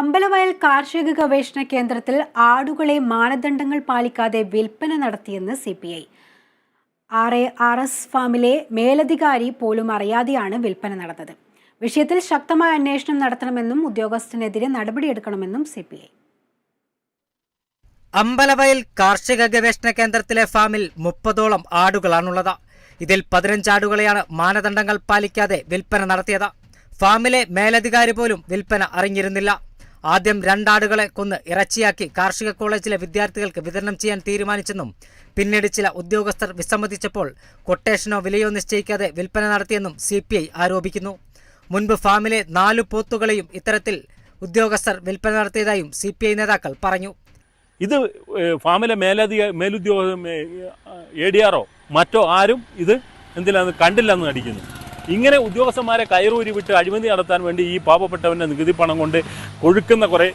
അമ്പലവയൽ കാർഷിക ഗവേഷണ കേന്ദ്രത്തിൽ ആടുകളെ മാനദണ്ഡങ്ങൾ പാലിക്കാതെ വിൽപ്പന നടത്തിയെന്ന് C P I. R A R S ഫാമിലെ മേലധികാരി പോലും അറിയാതെയാണ് വിൽപ്പന നടന്നത്. വിഷയത്തിൽ ശക്തമായ അന്വേഷണം നടത്തണമെന്നും ഉദ്യോഗസ്ഥനെതിരെ നടപടിയെടുക്കണമെന്നും സി പി ഐ. അമ്പലവയൽ കാർഷിക ഗവേഷണ കേന്ദ്രത്തിലെ ഫാമിൽ മുപ്പതോളം ആടുകളാണുള്ളത്. ഇതിൽ പതിനഞ്ചാടുകളെയാണ് മാനദണ്ഡങ്ങൾ പാലിക്കാതെ വിൽപ്പന നടത്തിയത്. ഫാമിലെ മേലധികാരി പോലും വിൽപ്പന അറിഞ്ഞിരുന്നില്ല. ആദ്യം രണ്ടാടുകളെ കൊന്ന് ഇറച്ചിയാക്കി കാർഷിക കോളേജിലെ വിദ്യാർത്ഥികൾക്ക് വിതരണം ചെയ്യാൻ തീരുമാനിച്ചെന്നും പിന്നീട് ചില ഉദ്യോഗസ്ഥർ വിസമ്മതിച്ചപ്പോൾ കൊട്ടേഷനോ വിലയോ നിശ്ചയിക്കാതെ വിൽപ്പന നടത്തിയെന്നും സി ആരോപിക്കുന്നു മുൻപ് ഫാമിലെ നാലു പോത്തുകളെയും ഇത്തരത്തിൽ ഉദ്യോഗസ്ഥർ വിൽപ്പന നടത്തിയതായും സി നേതാക്കൾ പറഞ്ഞു ഇത് ഫാമിലെ മേലധിക മേലുദ്യോഗ എ ഡി ആറോ മറ്റോ ആരും ഇത് എന്തിനാന്ന് കണ്ടില്ലെന്ന് നടിക്കുന്നു ഇങ്ങനെ ഉദ്യോഗസ്ഥന്മാരെ കയറൂരി വിട്ട് അഴിമതി നടത്താൻ വേണ്ടി ഈ പാവപ്പെട്ടവന്റെ നികുതി പണം കൊണ്ട് കൊഴുക്കുന്ന കുറേ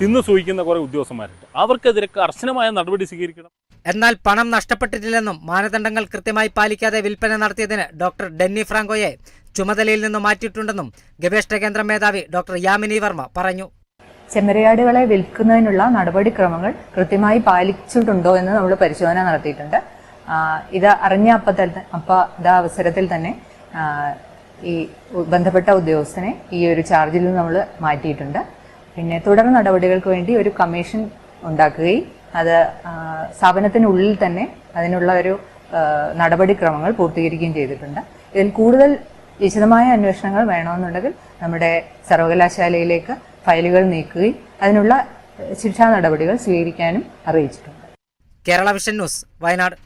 തിന്നു സൂഹിക്കുന്ന കുറേ ഉദ്യോഗസ്ഥന്മാരുണ്ട്. അവർക്കെതിരെ കർശനമായ നടപടി സ്വീകരിക്കണം. എന്നാൽ പണം നഷ്ടപ്പെട്ടിട്ടില്ലെന്നും മാനദണ്ഡങ്ങൾ കൃത്യമായി പാലിക്കാതെ വിൽപ്പന നടത്തിയതിന് ഡോക്ടർ ഡെന്നി ഫ്രാങ്കോയെ ചുമതലയിൽ നിന്ന് മാറ്റിയിട്ടുണ്ടെന്നും ഗവേഷണ കേന്ദ്ര മേധാവി ഡോക്ടർ യാമിനി വർമ്മ പറഞ്ഞു. ചെമ്മരിയാടുകളെ വിൽക്കുന്നതിനുള്ള നടപടിക്രമങ്ങൾ കൃത്യമായി പാലിച്ചിട്ടുണ്ടോ എന്ന് നമ്മൾ പരിശോധന നടത്തിയിട്ടുണ്ട്. ഇത് അറിഞ്ഞ അപ്പ അപ്പം അവസരത്തിൽ തന്നെ ഈ ബന്ധപ്പെട്ട ഉദ്യോഗസ്ഥനെ ഈ ഒരു ചാർജിൽ നിന്ന് നമ്മൾ മാറ്റിയിട്ടുണ്ട്. പിന്നെ തുടർ നടപടികൾക്ക് വേണ്ടി ഒരു കമ്മീഷൻ ഉണ്ടാക്കുകയും അത് സ്ഥാപനത്തിനുള്ളിൽ തന്നെ അതിനുള്ള ഒരു നടപടിക്രമങ്ങൾ പൂർത്തീകരിക്കുകയും ചെയ്തിട്ടുണ്ട്. ഇതിൽ കൂടുതൽ വിശദമായ അന്വേഷണങ്ങൾ വേണമെന്നുണ്ടെങ്കിൽ നമ്മുടെ സർവകലാശാലയിലേക്ക് ഫയലുകൾ നീക്കുകയും അതിനുള്ള ശിക്ഷാ നടപടികൾ സ്വീകരിക്കാനും അറിയിച്ചിട്ടുണ്ട്. Kerala Vision News Wayanad.